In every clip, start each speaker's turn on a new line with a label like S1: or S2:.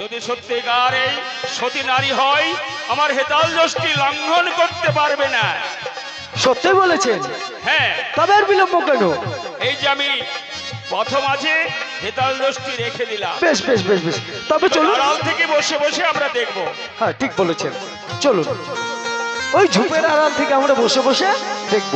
S1: যদি সত্যিকার এই সতী নারী হয় আমার হেতাল দোষটি লঙ্ঘন করতে পারবে না।
S2: সত্যি বলেছেন?
S1: হ্যাঁ।
S2: তবে আর বিলম্ব কেন?
S1: এই যে আমি প্রথম আছে হেতাল দোষটি রেখে দিলাম।
S2: বেশ বেশ বেশ বেশ। তবে চলুন।
S1: আড়াল থেকে বসে বসে আমরা দেখব।
S2: হ্যাঁ ঠিক বলেছেন। চলুন। ওই ঝুপের আড়াল থেকে আমরা বসে বসে দেখব।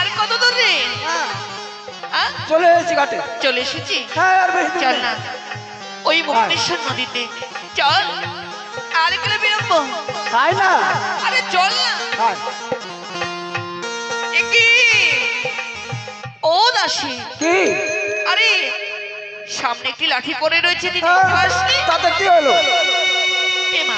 S3: আরে কত দূর? রে
S2: হ্যাঁ, চলে এসেছি ঘাটে।
S3: চলে এসেছি?
S2: হ্যাঁ
S3: চল না। ওই মুক্তেশ্বর নদীতে। চল। আর গেলে বিলম্ব
S2: তাই না?
S3: আরে চল না। ও দাসী।
S2: কি?
S3: আরে সামনে একটি লাঠি পড়ে রয়েছে দিদি।
S2: হ্যাঁ, তাতে কি হলো?
S3: এ মা।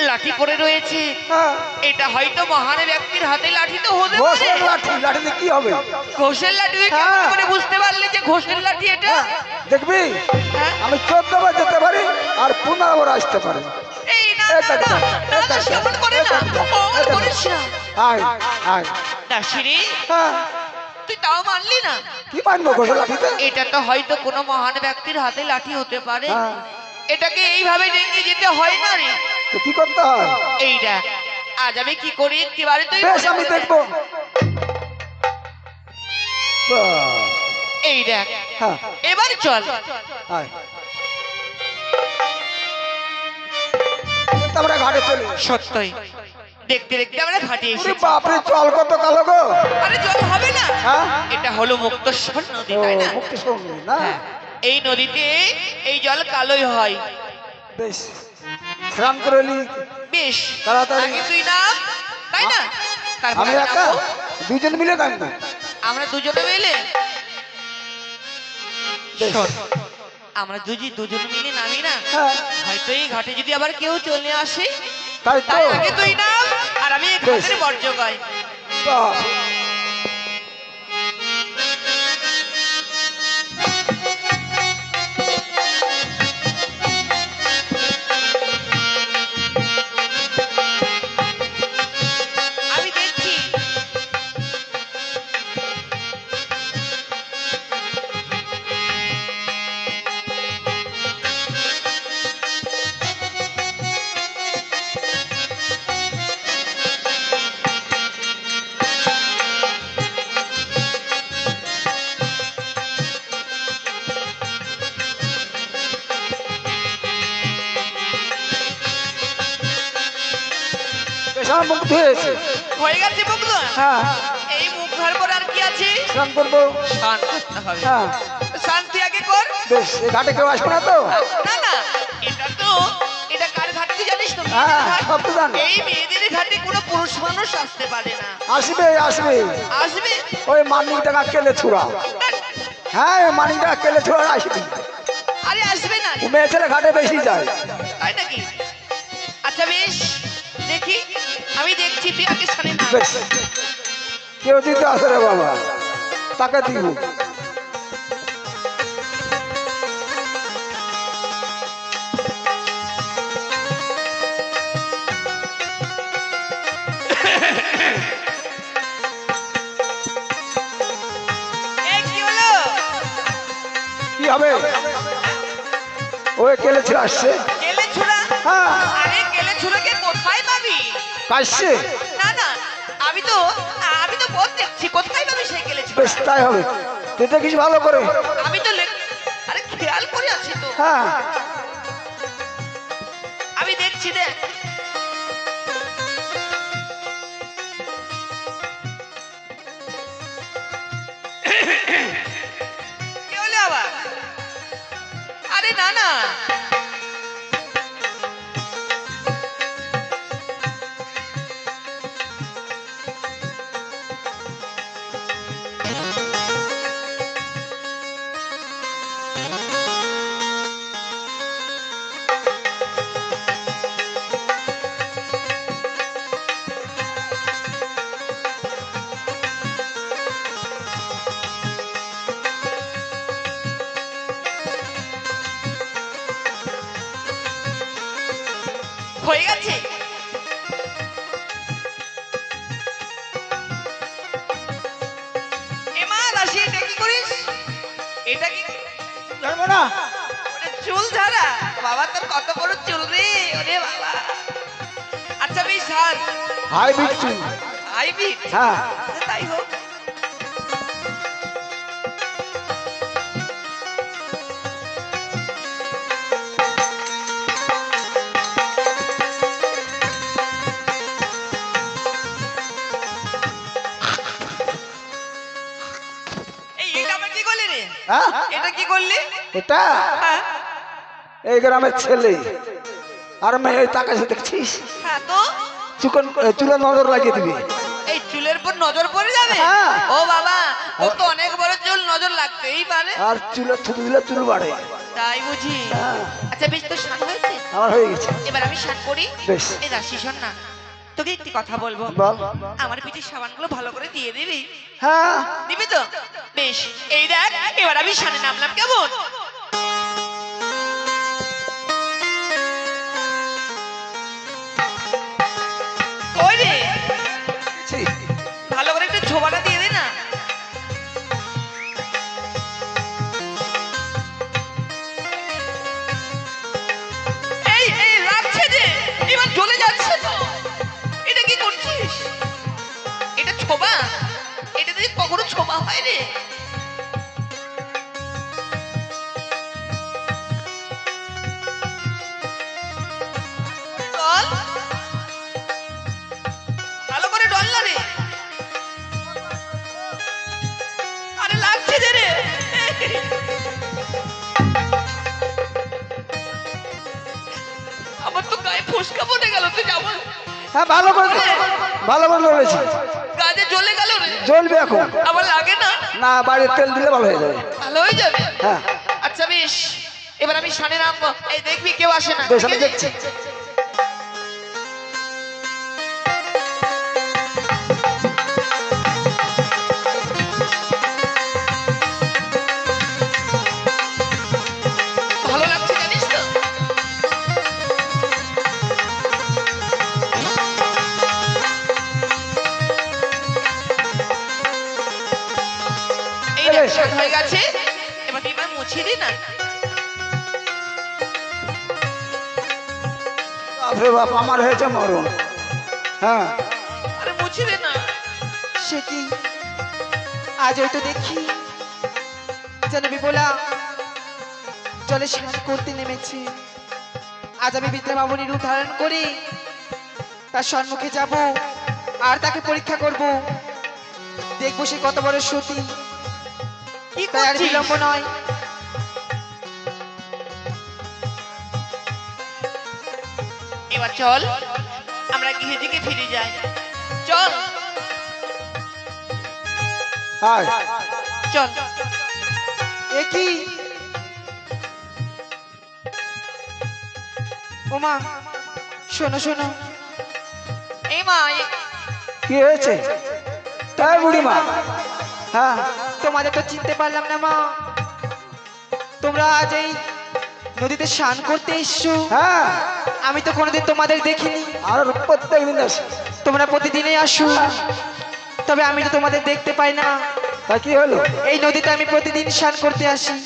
S3: লাঠি পড়ে রয়েছে।
S2: হ্যাঁ,
S3: এটা হয়তো মহান ব্যক্তির হাতে লাঠি তো হতে পারে।
S2: লাঠি লাঠিতে কি হবে?
S3: ঘোষের লাঠি কেমন
S2: হ্যাঁ।
S3: করে বুঝতে পারলে যে ঘোষের লাঠি এটা?
S2: হ্যাঁ, দেখবি? আমি চোদ্দ বার যেতে পারি আর পুনরাবার আসতে পারি।
S3: এই না
S2: এটা
S3: না করে না। করিস না।
S2: আয় আয়।
S3: দাসিরে তুই তাও মানলি না?
S2: কি মানবো ঘোষের লাঠিতে?
S3: এটা তো হয়তো কোনো মহান ব্যক্তির হাতে লাঠি হতে পারে। এটাকে এইভাবে ডেঙ্গে যেতে হয় না রে।
S2: তো কি করতে হয়?
S3: এই দেখ আজ আমি কি করি? একটিবারে তুই
S2: বেশ আমি। দেখব।
S3: এই দেখ
S2: হ্যাঁ।
S3: এবার চল।
S2: আমরা ঘাটে চলি।
S3: সত্যই। দেখতে দেখতে আমরা ঘাটে এসেছি।
S2: বাপরে চল কত কালো গো।
S3: আরে জল হবে না।
S2: হ্যাঁ?
S3: এটা হলো মুক্তেশ্বর নদী তাই না?
S2: মুক্তি সঙ্গী না?
S3: হ্যাঁ। এই নদীতে এই জল কালোই হয়।
S2: বেশ। স্নান করে নি
S3: বেশ।
S2: তাড়াতাড়ি।
S3: তুই নাম তাই না?
S2: আমি একা? দুজন মিলে থাকব
S3: আমরা দুজনে মিলে? আমরা দুজি দুজন মিলে নামি না।
S2: হ্যাঁ।
S3: হয়তো এই ঘাটে যদি আবার কেউ চলে আসে
S2: তাই
S3: তাই আগে তুই নাম আর আমি ঘাটের বর্জ্য গাই। শান্তি আগে কর।
S2: বেশ ঘাটে কেউ আসবে না তো?
S3: না না এটা তো এটা কার ঘাট তুই জানিস তো?
S2: হ্যাঁ, সব তো জানি।
S3: এই মেয়েদের ঘাটে কোনো পুরুষ মানুষ আসতে পারে না।
S2: আসবে আসবে।
S3: আসবে?
S2: ওই মানিক টাকা কেলে ছুড়া। হ্যাঁ মানিক টাকা কেলে ছুড়া আসবে।
S3: আরে আসবে না।
S2: ও মেয়ে ছেলে ঘাটে বেশি যায়।
S3: তাই নাকি? আচ্ছা বেশ দেখি। আমি দেখছি তুই আগে সামনে না।
S2: কেউ দিতে আসে রে বাবা। তাকে দিব। কেলে ছুড়ে আসছে।
S3: কেলে ছুড়া?
S2: হ্যাঁ।
S3: আরে কেলে ছুড়াকে কোথায় পাবি?
S2: কাশছে?
S3: না না আমি তো আমি তো বলতে দেখছি কোথায় পাবি সেই কেলে ছুড়া?
S2: বেশ তাই হবে। তুই দেখিস ভালো করে।
S3: আমি তো আরে খেয়াল করে আছি তো।
S2: হ্যাঁ।
S3: আমি দেখছি দেখ। না না
S2: না
S3: চুল ঝাড়া বাবা তোর কত বড় চুল রে। ওরে বাবা। আচ্ছা বেশ ঝাড়
S2: হাই বিচ্ছু
S3: আইবি
S2: হ্যাঁ।
S3: তাই হোক। এই এটা কি করলি রে?
S2: হ্যাঁ?
S3: এটা?
S2: এই গ্রামের ছেলে। আর মেয়ে ওই দেখছিস?
S3: হ্যাঁ তো?
S2: চুকন চুলে নজর লাগিয়ে দিবি।
S3: এই চুলের পর নজর পড়ে যাবে?
S2: হ্যাঁ।
S3: ও বাবা তোর তো অনেক বড় চুল নজর লাগতেই পারে।
S2: আর চুলে থুতু দিলে চুল বাড়ে।
S3: তাই বুঝি।
S2: হ্যাঁ।
S3: আচ্ছা বেশ তো শান হয়েছে?
S2: আমার হয়ে গেছে।
S3: এবার আমি শান করি।
S2: বেশ।
S3: এই দাসি শোন না। তোকে একটি কথা বলব। আমার পিঠের সাবানগুলো ভালো করে দিয়ে দিবি?
S2: হ্যাঁ।
S3: দিবি তো? বেশ এই দেখ এবার আমি শানে নামলাম কেমন? কখনো ছোবা হয় রে ভালো করে ডল না রে। আরে লাগছে যে রে। আমার তো গায়ে ফসকা পড়ে গেল তুই যাব।
S2: হ্যাঁ ভালো করে ভালো করে
S3: জ্বলে গেল
S2: জ্বলবে এখন।
S3: আবার লাগে না?
S2: না বাড়ির তেল দিলে ভালো হয়ে যাবে।
S3: ভালো হয়ে যাবে?
S2: হ্যাঁ।
S3: আচ্ছা বেশ। এবার আমি সানে নামবো। এই দেখবি কেউ আসে না।
S2: বেশ আমি দেখছি। বাপরে বাপ আমার হয়েছে মরণ। হ্যাঁ।
S3: আরে না।
S4: সে কি? আজ হয়তো দেখি। জলে স্নান করতে নেমেছে। আজ আমি বিদ্যা মামনির রূপ ধারণ করি। তার সম্মুখে যাব আর তাকে পরীক্ষা করব। দেখব সে কত বড় সতী।
S3: কি
S4: আর বিলম্ব নয়।
S3: এবার চল। আমরা গৃহে দিকে ফিরে যাই। চল। চল।
S4: এ কি? ওমা শোনো শোনো।
S3: এই মা
S2: কি হয়েছে? তাই বুড়িমা হ্যাঁ।
S4: তোমাদের তো চিনতে পারলাম না মা। তোমরা আজ এই নদীতে স্নান করতে এসছো।
S2: হ্যাঁ।
S4: আমি তো কোনোদিন তোমাদের দেখিনি।
S2: আর প্রত্যেক দিন আসে।
S4: তোমরা প্রতিদিনই আসো। তবে আমি তো তোমাদের দেখতে পাই না।
S2: তা কি হলো?
S4: এই নদীতে আমি প্রতিদিন স্নান করতে আসি।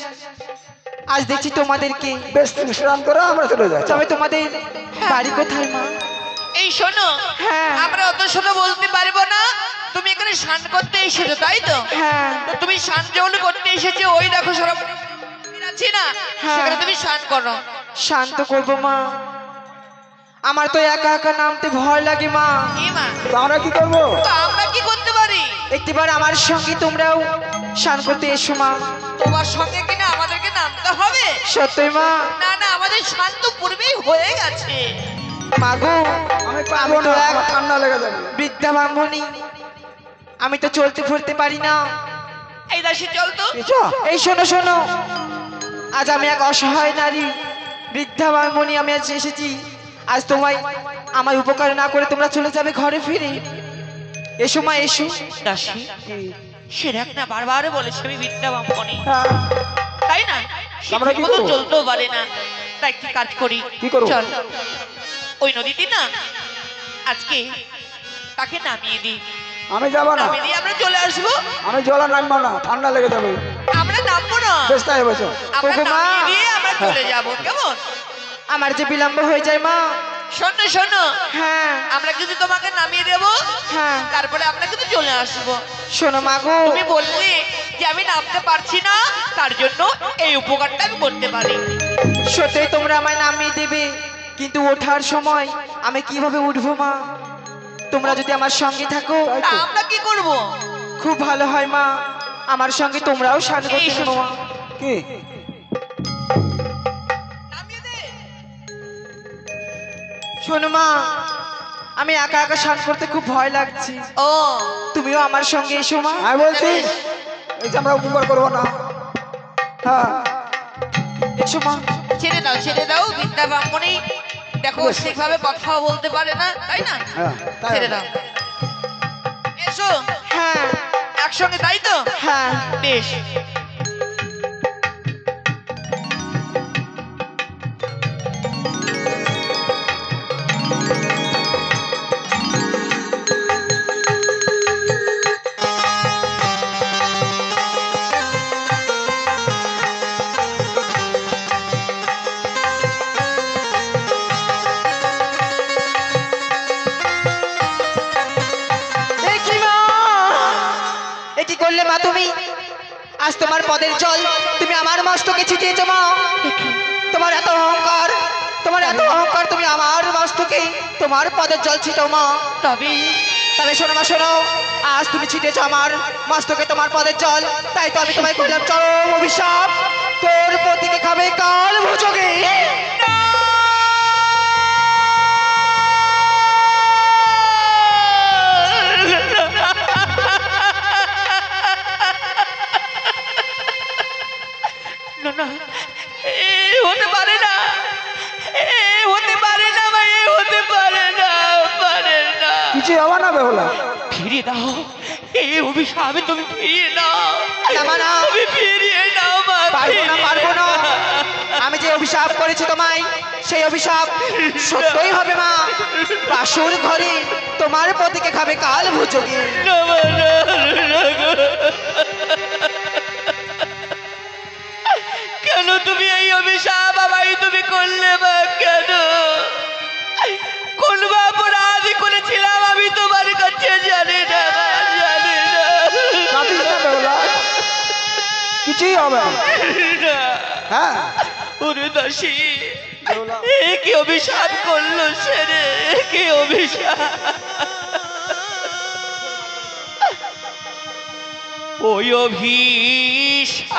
S4: আজ দেখছি তোমাদেরকে।
S2: বেশ তুমি স্নান করো আমরা চলে যাই।
S4: তবে তোমাদের বাড়ি কোথায় মা?
S3: এই শোনো
S4: হ্যাঁ।
S3: আমরা অত শোনো বলতে পারব না। তুমি এখানে স্নান করতে এসেছ তাই তো?
S4: হ্যাঁ।
S3: তো তুমি স্নান যেমন করতে এসেছ ওই দেখো সরব আছে না?
S4: হ্যাঁ।
S3: সেখানে তুমি স্নান করো।
S4: শান্ত করব মা। আমার তো একা একা নামতে ভয় লাগে মা।
S3: এ
S2: আমরা কি করব?
S3: তো আমরা কি করতে পারি?
S4: একটিবার আমার সঙ্গে তোমরাও স্নান করতে এসো মা।
S3: তোমার সঙ্গে কিনা আমাদেরকে নামতে হবে?
S4: সত্যই মা।
S3: না না আমাদের স্নান তো পূর্বেই হয়ে গেছে।
S4: মাগো
S2: আমি
S4: তো
S2: না আমার ঠান্ডা লেগে যাবে।
S4: বৃদ্ধা ব্রাহ্মণী আমি তো চলতে ফিরতে পারি না।
S3: এই দাসি চল তো।
S2: কিছু
S4: এই শোনো শোনো। আজ আমি এক অসহায় নারী বৃদ্ধা ব্রাহ্মণী আমি আজ এসেছি। আজ তোমায় আমার উপকার না করে তোমরা চলে যাবে ঘরে ফিরে। এসো মা এসো।
S3: দাসি সে দেখ না বারবার বলেছে আমি বিদ্যা ব্রাহ্মণী
S2: হ্যাঁ।
S3: তাই না?
S2: আমরা কি
S3: চলতেও পারে না। তাই কি কাজ করি।
S2: কি করব?
S3: চল। ওই নদীতে না আজকে তাকে নামিয়ে দিই।
S2: আমি যাব না।
S3: দিয়ে আমরা চলে আসব।
S2: আমি জলা নামবো না ঠান্ডা লেগে যাবে।
S3: আমরা নামবো না।
S4: ওগো মা।
S3: দিয়ে আমরা চলে যাব কেমন?
S4: আমার যে বিলম্ব হয়ে যায় মা।
S3: শোনো শোনো।
S4: হ্যাঁ।
S3: আমরা কিন্তু তোমাকে নামিয়ে দেব।
S4: হ্যাঁ।
S3: তারপরে আমরা কিন্তু চলে আসব।
S4: শোনো মা গো।
S3: তুমি বললে যে আমি নামতে পারছি না তার জন্য এই উপকারটা আমি করতে পারি।
S4: সত্যি তোমরা আমায় নামিয়ে দেবে কিন্তু ওঠার সময় আমি কীভাবে উঠবো মা? তোমরা যদি আমার সঙ্গে থাকো।
S3: আমরা কি করব?
S4: খুব ভালো হয় মা। আমার সঙ্গে তোমরাও স্নান করতে মা।
S2: কি?
S4: শোনো মা আমি একা একা স্নান করতে খুব ভয় লাগছে।
S3: ও।
S4: তুমিও আমার সঙ্গে এসো মা।
S2: আমি বলছি। এই যে আমরা উপকার করব না। হ্যাঁ।
S4: এসো মা।
S3: ছেড়ে দাও ছেড়ে দাও বিদ্যা ব্রাহ্মণী। দেখো ঠিকভাবে কথা বলতে পারে না তাই না?
S2: হ্যাঁ
S3: ছেড়ে দাও। এসো।
S4: হ্যাঁ।
S3: একসঙ্গে তাই তো?
S4: হ্যাঁ।
S3: বেশ।
S4: আমার তোমার পদের জল ছিটো মা।
S3: তবে
S4: তবে শোনো মা, শোনো, আজ তুমি ছিটেছো আমার মস্তকে তোমার পদের জল। তাই তো আমি তোমায় করলাম চরম অভিশাপ। তোর পতিকে খাবে কাল ভোজকে।
S3: না না, এ হতে পারে
S2: হবে না বেহলা
S3: ফিরিয়ে দাও অভিশাপ তুমি ফিরিয়ে
S4: না।
S3: তুমি ফিরিয়ে মা
S4: পারব না পারব না। আমি যে অভিশাপ করেছি তোমায় সেই অভিশাপ সত্যই হবে মা। বাসুর ঘরে তোমার পতিকে খাবে কাল ভোজকে।
S3: কেন তুমি এই অভিশাপ আমায় তুমি করলে বা কেন? কোন বা অপরাধ করেছিলাম
S2: কিছুই হবে। না। হ্যাঁ।
S3: ওরে দাসী। কি অভিশাপ করল সে রে? কি অভিশাপ? ওই অভিশাপ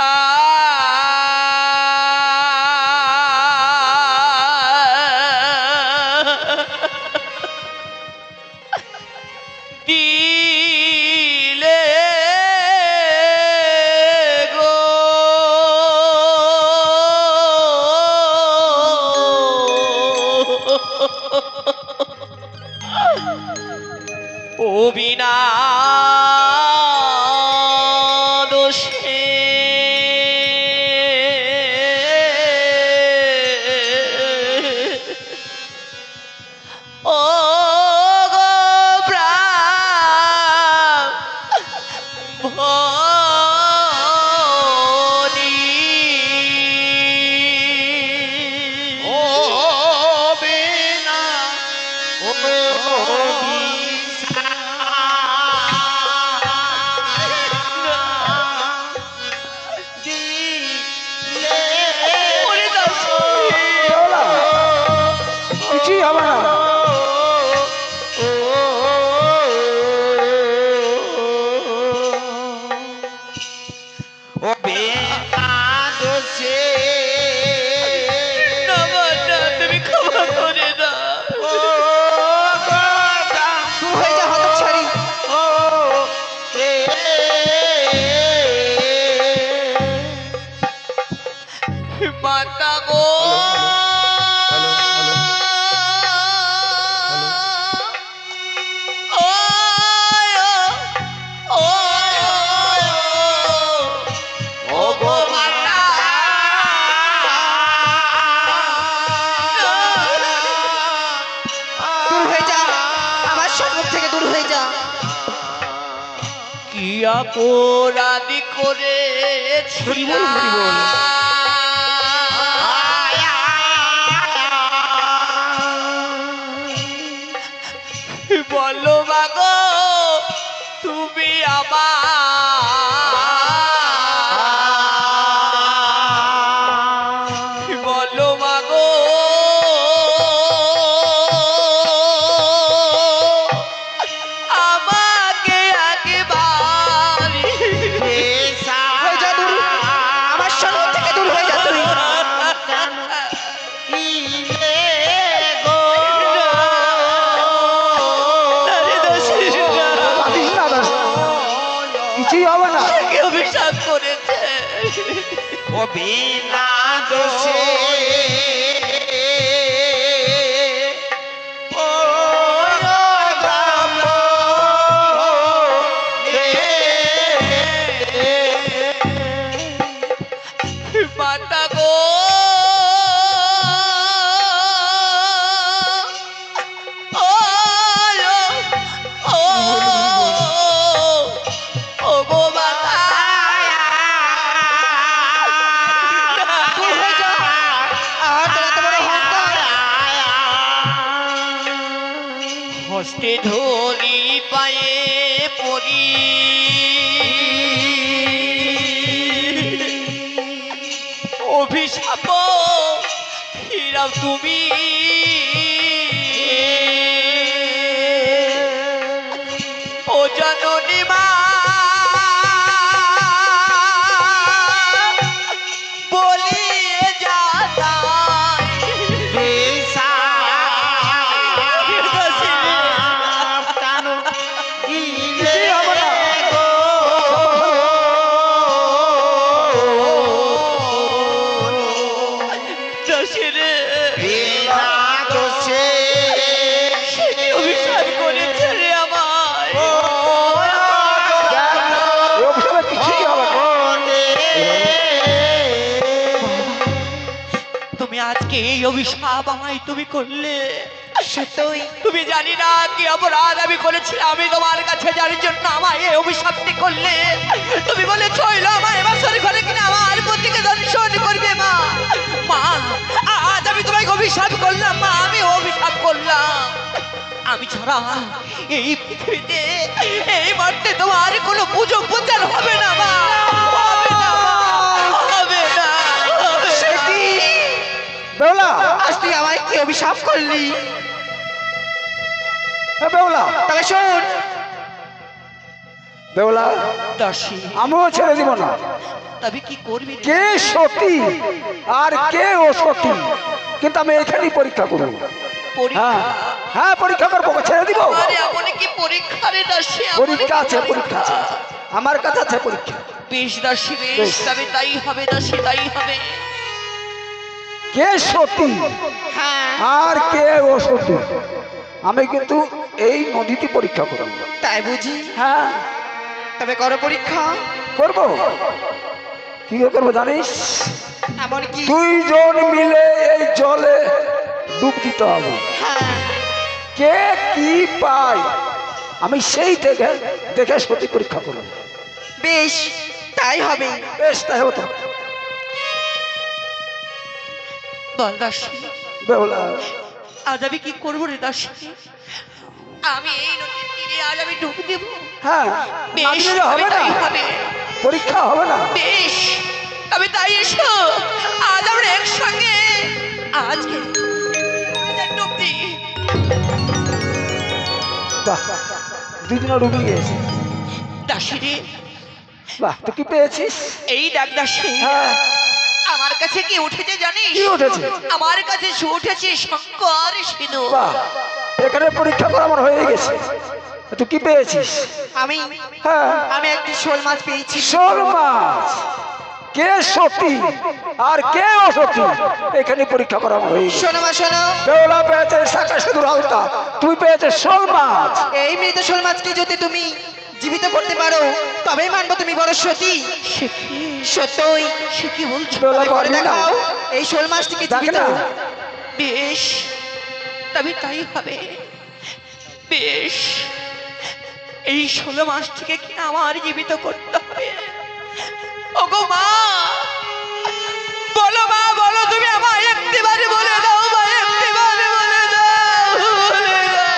S3: অপরাধী করে
S4: ছিল। বিনা দোষে
S3: হস্তে ধরি পায়ে পড়ি অভিশাপ হিরাও তুমি। ও জননী আজকে এই অভিশাপ আমায় তুমি করলে।
S4: সত্যই।
S3: তুমি জানি না কি অপরাধ আমি করেছি আমি তোমার কাছে জানি জন্য আমায় এই অভিশাপটি করলে। তুমি বলে চইল আমার এবার ঘরে কিনা আমার পতিকে দর্শন করবে মা। মা আজ আমি তোমায় অভিশাপ করলাম মা আমি অভিশাপ করলাম। আমি ছাড়া এই পৃথিবীতে এই মাঠে তোমার কোনো পুজো প্রচার হবে না মা।
S2: বেউলা!
S4: আজ তুই আমায় কি অভিশাপ করলি?
S2: বেউলা!
S4: শোন।
S2: বেউলা!
S3: দাসী।
S2: ছেড়ে দিব না।
S3: তবে কি করবি
S2: কে সতী? আর কে ও সতী কিন্তু আমি এখানেই পরীক্ষা করব। হ্যাঁ। হ্যাঁ পরীক্ষা করব ছেড়ে দিব?
S3: পরীক্ষা
S2: আছে পরীক্ষা? আছে। আমার কাছে আছে পরীক্ষা।
S3: বেশ দাসী বেশ। তবে তাই হবে দাসী তাই হবে।
S2: কে সতী?
S4: হ্যাঁ।
S2: আর কে ও সতী আমি কিন্তু এই নদীতে পরীক্ষা করব।
S4: তাই বুঝি?
S2: হ্যাঁ।
S4: তবে করো পরীক্ষা।
S2: করব? কি করে করব জানিস?
S4: এমন কি?
S2: দুইজন মিলে এই জলে ডুব দিতে হবে।
S4: হ্যাঁ।
S2: কে কি পায়? আমি সেই থেকে দেখে সতী পরীক্ষা করব।
S4: বেশ তাই হবে।
S2: বেশ তাই হতো
S3: বল দাসী। আজ আমি কি করব রে দাসী? আমি এই নদীর তীরে আজ আমি ডুব দেব।
S2: হ্যাঁ
S3: বেশ
S2: হবে না। পরীক্ষা হবে না।
S3: বেশ তবে তাই এসো। আজ আমরা একসঙ্গে। আজকে ডুব দিই।
S2: ডুবে
S3: দাসী রে।
S2: বাহ তুই কি পেয়েছিস?
S3: এই ডাক দাসী।
S2: হ্যাঁ।
S3: আমার কাছে কি উঠেছে জানিস?
S2: কি উঠেছে?
S3: আমার কাছে উঠেছে শঙ্কর সিধু
S2: এখানে পরীক্ষা করা আমার হয়ে গেছে। তুই কি পেয়েছিস?
S4: আমি?
S2: হ্যাঁ।
S4: আমি একটি শোল মাছ পেয়েছি।
S2: শোল মাছ? কে সতী? আর কে অসতী? এখানে পরীক্ষা করা হয়ে
S4: শোনো মা শোনো।
S2: বেওলা পেয়েছে শাখা সিঁদুর আলতা তুই পেয়েছে শোল মাছ।
S4: এই মৃত শোল মাছকে যদি তুমি জীবিত করতে পারো তবেই মানবো তুমি বড় সতী।
S3: সে কি?
S4: সত্যই।
S3: সে কি বলছো?
S4: করে দেখাও। এই শোল মাছটিকে
S2: দেখ
S4: জীবিত।
S3: বেশ। তবে তাই হবে। বেশ। এই ষোলো মাস থেকে কি আমার জীবিত করতে হবে? ওগো মা! বলো মা বলো তুমি আমায় একটিবারে বলে দাও মা একটিবারে বলে দাও বলে দাও।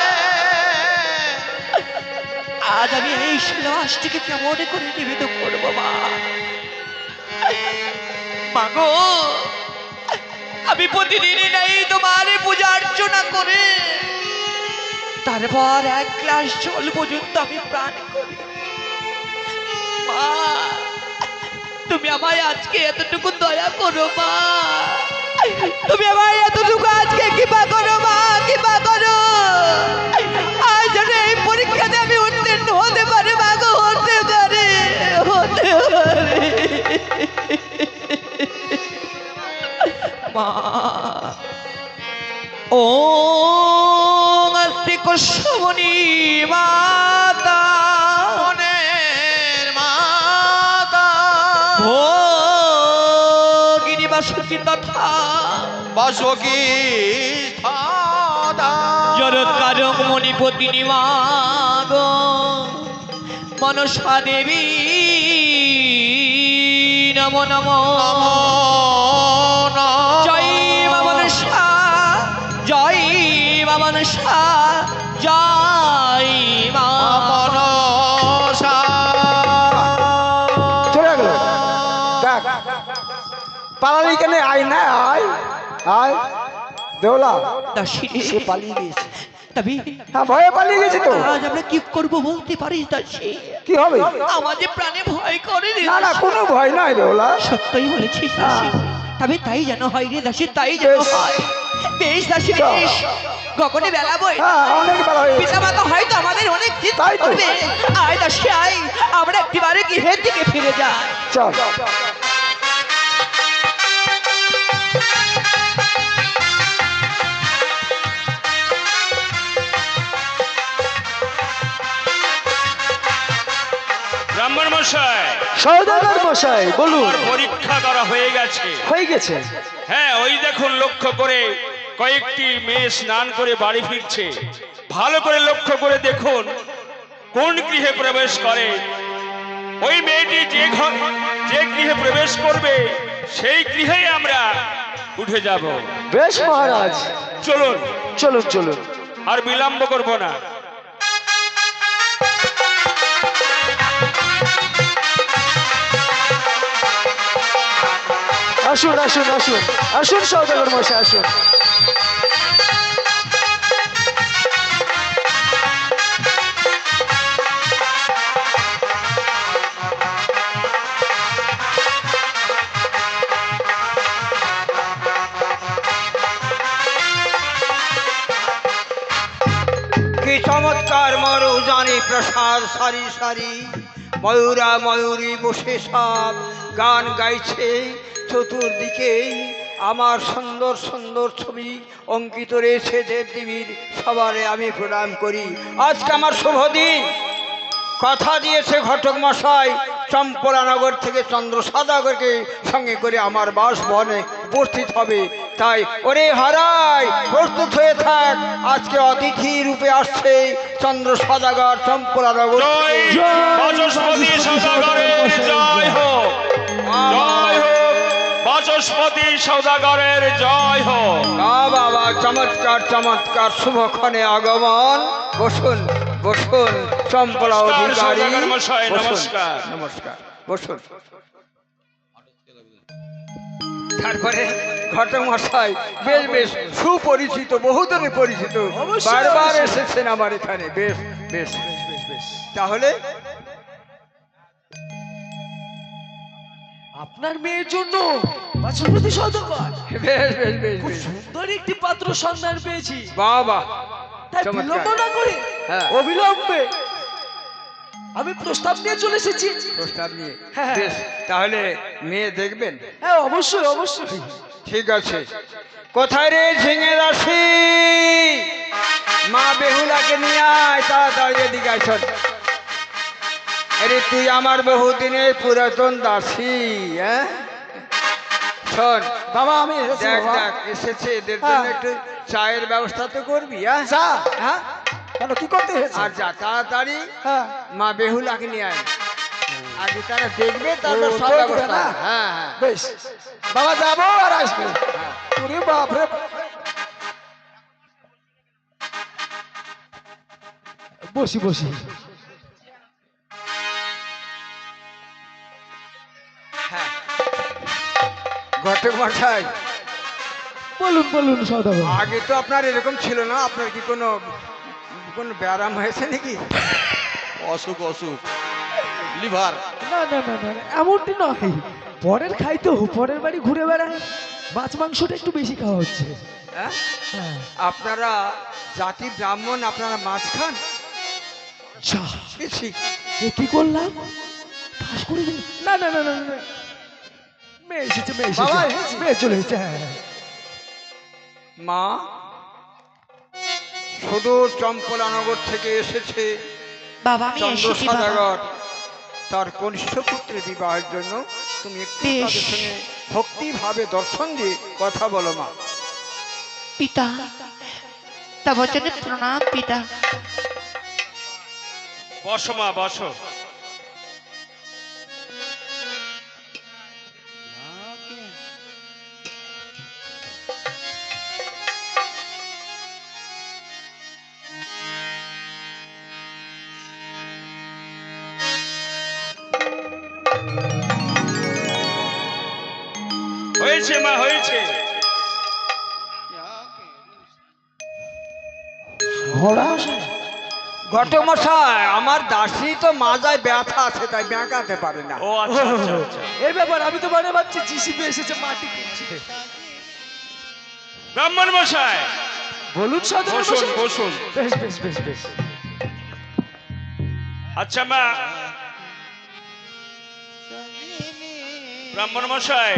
S3: আজ আমি এই ষোলো মাস থেকে কেমন করে জীবিত করব মা? মাগো, আমি প্রতিদিনই নাই তোমার পূজা অর্চনা করে। তারপর এক গ্লাস জল পর্যন্ত আমি প্রাণ করি। মা, তুমি আমায় আজকে এতটুকু দয়া করো, মা। তুমি আমায় এতটুকু আজকে কৃপা করো, মা, কৃপা করো। মা। ও আস্তে কসমণি মাতা। বাসুকি তথা।
S5: বাসকি
S3: মণিপতি নিমাগ মনসা দেবী। নম নম। জয় মনসা জয় মা
S2: চলে গেল। দেখ পালালি কেন আয় না আয় আয়। দেওলা সে পালিয়ে গেছে
S3: তবে
S2: হ্যাঁ ভয়ে পালিয়ে গেছে তো।
S3: আজ আমরা কি করব বলতে পারিস দাসী?
S2: কি হবে?
S3: আমাদের প্রাণে ভয় করে রে।
S2: না না কোনো ভয় নাই দেওলা।
S3: সত্যই বলেছিস দাসী। তবে তাই যেন হয় রে দাসী তাই যেন। হয়। বেশ দাসী। বেশ। গগনে বেলা বই।
S2: হ্যাঁ অনেক বেলা হয়ে
S3: পিতা মাতা হয়তো আমাদের অনেক চিন্তা
S2: তাই তো।
S3: করবে। আয় দাসী আয় আমরা একটিবারে গৃহের দিকে ফিরে যাই।
S2: চল।
S1: ব্রাহ্মণ মশাই
S2: সৌদাগর মশাই বলুন।
S1: আমার পরীক্ষা করা হয়ে গেছে।
S2: হয়ে গেছে।
S1: হ্যাঁ ওই দেখুন লক্ষ্য করে কয়েকটি মেয়ে স্নান করে বাড়ি ফিরছে। ভালো করে লক্ষ্য করে দেখুন কোন গৃহে প্রবেশ করে। ওই মেয়েটি যে ঘর যে গৃহে প্রবেশ করবে সেই গৃহেই আমরা উঠে যাব।
S2: বেশ মহারাজ।
S1: চলুন।
S2: চলুন চলুন।
S1: আর বিলম্ব করব না।
S2: আসুন আসুন আসুন। আসুন সৌদাগর মশাই আসুন।
S6: প্রসাদ, সারি সারি। ময়ূরা, ময়ূরী বসে সব গান গাইছে। চতুর্দিকে আমার সুন্দর সুন্দর ছবি অঙ্কিত রয়েছে দেব দেবীর সবারে আমি প্রণাম করি। আজকে আমার শুভ দিন। কথা দিয়েছে ঘটক মশাই চম্পলানগর থেকে চন্দ্র সাদাগরকে সঙ্গে করে আমার বাসভবনে। উপস্থিত হবে। তাই ওরে হারাই প্রস্তুত হয়ে থাক। আজকে অতিথি রূপে আসছে চন্দ্র সাদাগর চম্পলানগর
S1: জয়
S6: থেকে।
S1: বাচস্পতি সৌদাগরের জয় হোক। জয় হোক বাচস্পতি সৌদাগরের জয় হোক।
S6: বাবা চমৎকার চমৎকার শুভক্ষণে আগমন। বসুন বসুন চম্পলা
S1: নমস্কার,
S6: অধিকারী।
S1: নমস্কার।
S6: নমস্কার বসুন। তারপরে ঘটক মশাই বেশ বেশ সুপরিচিত বহুদরে পরিচিত বারবার এসেছেন আমার এখানে। বেশ বেশ তাহলে
S7: আপনার মেয়ের জন্য বাচস্পতি সদকার
S6: বেশ বেশ বেশ
S7: খুব সুন্দর একটি পাত্র সন্ধান পেয়েছি।
S6: বাবা
S7: তাই বিলম্ব না করে
S6: হ্যাঁ।
S7: অবিলম্বে আমি প্রস্তাব নিয়ে চলে এসেছি।
S6: প্রস্তাব নিয়ে?
S7: হ্যাঁ।
S6: বেশ তাহলে মেয়ে দেখবেন?
S7: হ্যাঁ অবশ্যই অবশ্যই।
S6: ঠিক আছে। কোথায় রে ঝিঙে রাশি? মা বেহুলাকে নিয়ে আয় তাড়াতাড়ি এদিকে আয় শোন। আরে তুই আমার বহুদিনের পুরাতন দাসী হ্যাঁ? শোন
S2: বাবা আমি
S6: দেখ দেখ এসেছে এদের জন্য
S2: হ্যাঁ।
S6: একটু চায়ের ব্যবস্থা তো করবি হ্যাঁ?
S2: হ্যাঁ। কেন? কি করতে হয়েছে?
S6: আর যা তাড়াতাড়ি
S2: হ্যাঁ।
S6: মা বেহুলাকে নিয়ে আয়। আগে তারা দেখবে তারপর সব ব্যবস্থা হ্যাঁ হ্যাঁ।
S2: বেশ। বাবা যাব আর আসবে। ওরে বাপরে।
S7: বসি বসি।
S6: ঘটক মশাই।
S7: বলুন বলুন
S6: আগে তো আপনার এরকম ছিল না। আপনার কি কোনো কোনো ব্যায়াম হয়েছে নাকি?
S5: অসুখ অসুখ। লিভার।
S7: না না না না এমনটি নয়। পরের খাই তো পরের বাড়ি ঘুরে বেড়ায় মাছ মাংসটা একটু বেশি খাওয়া হচ্ছে।
S6: হ্যাঁ?
S7: হ্যাঁ।
S6: আপনারা জাতি ব্রাহ্মণ আপনারা মাছ খান।
S7: এ কি করলাম? ফাঁস করে দিল। না না না না না, মেয়ে এসেছে মেয়ে এসেছে? মেয়ে চলে এসেছে হ্যাঁ।
S6: মা? সুদূর চম্পলানগর থেকে এসেছে
S3: বাবা আমি এসেছি বাবা।
S6: সদাগর তার কনিষ্ঠ পুত্রের বিবাহের জন্য। তুমি একটু
S3: বেশ।
S6: তাদের সঙ্গে ভক্তিভাবে দর্শন দিয়ে কথা বলো মা।
S3: পিতা তা বচনে প্রণাম পিতা।
S1: বসো মা বসো।
S6: ঘটক মশাই আমার দাসী তো মাজায় ব্যথা আছে তাই ব্যাঁকাতে পারে না।
S1: ও আচ্ছা আচ্ছা আচ্ছা।
S7: এই ব্যাপার আমি তো মানে ভাবছি জিসিপি এসেছে মাটি কিনছে
S1: ব্রাহ্মণ মশাই।
S7: বলুন সদাগর
S1: বসুন
S7: মশাই।
S1: বসুন।
S7: বেশ বেশ বেশ বেশ।
S1: আচ্ছা মা। ব্রাহ্মণ মশাই।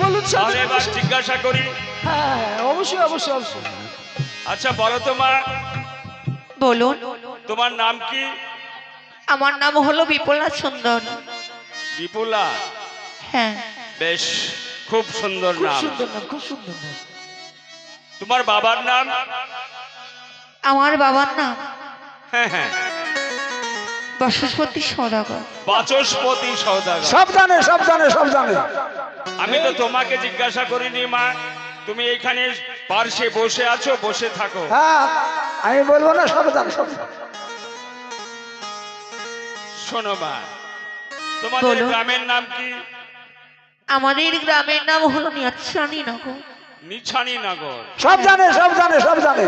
S7: বলুন
S1: তাহলে এবার
S7: মশাই।
S1: জিজ্ঞাসা করি।
S7: হ্যাঁ হ্যাঁ, অবশ্যই অবশ্যই অবশ্যই।
S1: আচ্ছা বলো তো মা।
S3: বলুন।
S1: তোমার নাম কি?
S3: আমার নাম হলো বিপুলা সুন্দর।
S1: বিপুলা?
S3: হ্যাঁ।
S1: বেশ খুব
S7: সুন্দর নাম। খুব সুন্দর নাম।
S1: তোমার বাবার নাম?
S3: আমার বাবার নাম
S1: হ্যাঁ হ্যাঁ।
S3: বসস্পতি সদাগর।
S1: বাচস্পতি সৌদাগর।
S2: সব জানে সব জানে সব জানে।
S1: আমি তো তোমাকে জিজ্ঞাসা করিনি মা। তুমি এখানে পার্শ্বে বসে আছো বসে থাকো।
S2: হ্যাঁ আমি বলব না সব জানে সব জানে।
S1: শোনো মা তোমাদের
S3: বলো।
S1: গ্রামের নাম কি?
S3: আমাদের গ্রামের নাম হলো নিয়াচানি নগর
S1: নিছানি নগর
S2: সব জানে সব জানে সব জানে।